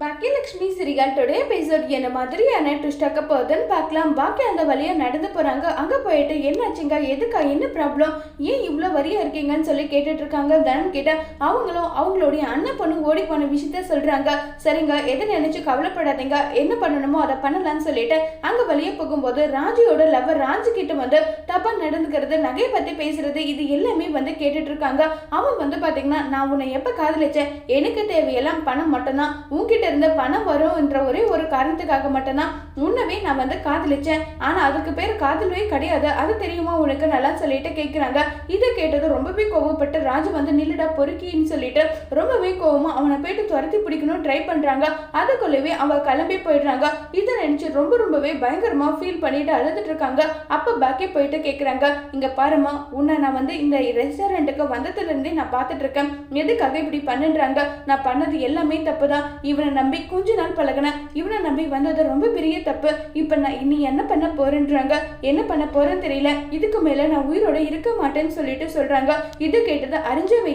Baakiyalakshmi சிரிகால் today episode என்ன மாதிரியான ட்விஸ்டாக்க போகுதுன்னு பார்க்கலாம். பாக்கி அந்த வழியா நடந்து போறாங்க. அங்க போயிட்டு என்னாச்சுங்க? எதுக்கா? என்ன ப்ராப்ளம் ஏன் இவ்வளோ வரியா இருக்கீங்கன்னு சொல்லி கேட்டுட்டு இருக்காங்க தனம் கிட்ட அவங்களும் அவங்களுடைய அண்ணன் பொண்ணு ஓடி போன விஷயத்த சொல்றாங்க. சரிங்க எதை நினைச்சு கவலைப்படாதீங்க. என்ன பண்ணணுமோ அதை பண்ணலாம்னு சொல்லிட்டு அங்க வழியே போகும்போது ராஜியோட லவர் ராஜு கிட்ட வந்து தப்பா நடந்துக்கிறது நகையை பத்தி பேசுறது இது எல்லாமே வந்து கேட்டுட்டு இருக்காங்க அவன் வந்து பாத்தீங்கன்னா நான் உன்னை எப்ப காதலிச்சேன்? எனக்கு தேவையெல்லாம் பணம் மட்டும்தான். உங்ககிட்ட இருந்து பணம் வரும்ன்ற ஒரே ஒரு காரணத்துக்காக மட்டும்தான். உன்னவே நான் வந்து காதலிச்சேன். ஆனா அதுக்கு பேர் காதலவே கிடையாது. அது தெரியுமா உனக்கு? நல்லா சொல்லிட்டு கேட்குறாங்க இதை கேட்டது ரொம்பவே கோவப்பட்டு ராஜு வந்து நில்லுடா பொறுக்கின்னு சொல்லிட்டு ரொம்பவே கோவமா அவனை போயிட்டு துரத்தி பிடிக்கணும் ட்ரை பண்றாங்க. அதுக்குள்ளவே அவ கிளம்பி போயிடுறாங்க. இதை நினைச்சு ரொம்ப ரொம்பவே பயங்கரமா ஃபீல் பண்ணிட்டு அழுதுட்டு இருக்காங்க. அப்ப பாக்கி போயிட்டு கேட்குறாங்க இங்க பாருமா உன்னை நான் வந்து இந்த ரெஸ்டாரண்ட்டுக்கு வந்ததுல இருந்தே நான் பார்த்துட்டு இருக்கேன். எதுக்காக இப்படி பண்ணுன்றாங்க? நான் பண்ணது எல்லாமே தப்பு தான் இவனை நம்பி கொஞ்ச நாள் பழகினேன் இவனை நம்பி வந்தது ரொம்ப பெரிய தப்பு. இப்ப நான் இனி என்ன பண்ண போறேன்றாங்க? என்ன பண்ண போறேன்னு தெரியல. இதுக்கு மேல நான் உயிரோட இருக்க மாட்டேன்னு சொல்லிட்டு சொல்றாங்க. இது கேட்டது அறிஞ்சவங்க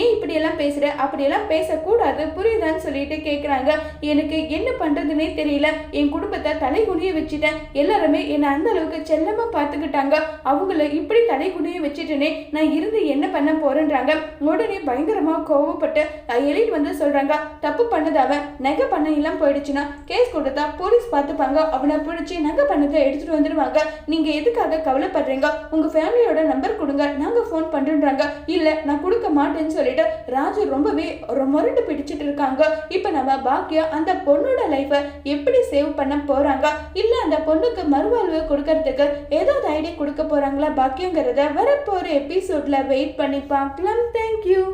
ஏன் இப்படி எல்லாம் பேசுற? அப்படியெல்லாம் பேசக்கூடாது. புரியுதான்னு சொல்லிட்டு கேக்குறாங்க. எனக்கு என்ன பண்றதுன்னே தெரியல. என் குடும்பத்தை தலை குனிய வச்சுட்டேன். எல்லாருமே என்னை அந்த அளவுக்கு செல்லமா பார்த்துக்கிட்டாங்க. அவங்கள இப்படி தலை குனிய வச்சுட்டேனே. நான் இருந்து என்ன பண்ண போறேன்றாங்க? உடனே பயங்கரமா கோவப்பட்டு எலிட் வந்து சொல்றாங்க தப்பு பண்ணதாவ நகை பண்ண எல்லாம் போயிடுச்சுன்னா கேஸ் கொடுத்தா போலீஸ் பார்த்துப்பாங்க. அவனை பிடிச்சி நகை பண்ணதை எடுத்துட்டு வந்துடுவாங்க. நீங்க எதுக்காக கவலைப்படுறீங்க? உங்க ஃபேமிலியோட நம்பர் கொடுங்க. நாங்க ஃபோன் பண்றோன்றாங்க. இல்ல நான் கொடுக்க மாட்டேன்னு சொல்லிட்டு ராஜு ரொம்பவே முரண்டு பிடிச்சிட்டு இருக்காங்க. இப்ப நம்ம பாக்கியா அந்த பொண்ணோட லைஃபை எப்படி சேவ் பண்ண போறாங்க? இல்ல அந்த பொண்ணுக்கு மறுவாழ்வு கொடுக்கறதுக்கு ஏதாவது ஐடியா கொடுக்க போறாங்களா பாக்கியங்கிறத வரப்போற எபிசோட்ல வெயிட் பண்ணி பார்க்கலாம். தேங்க்யூ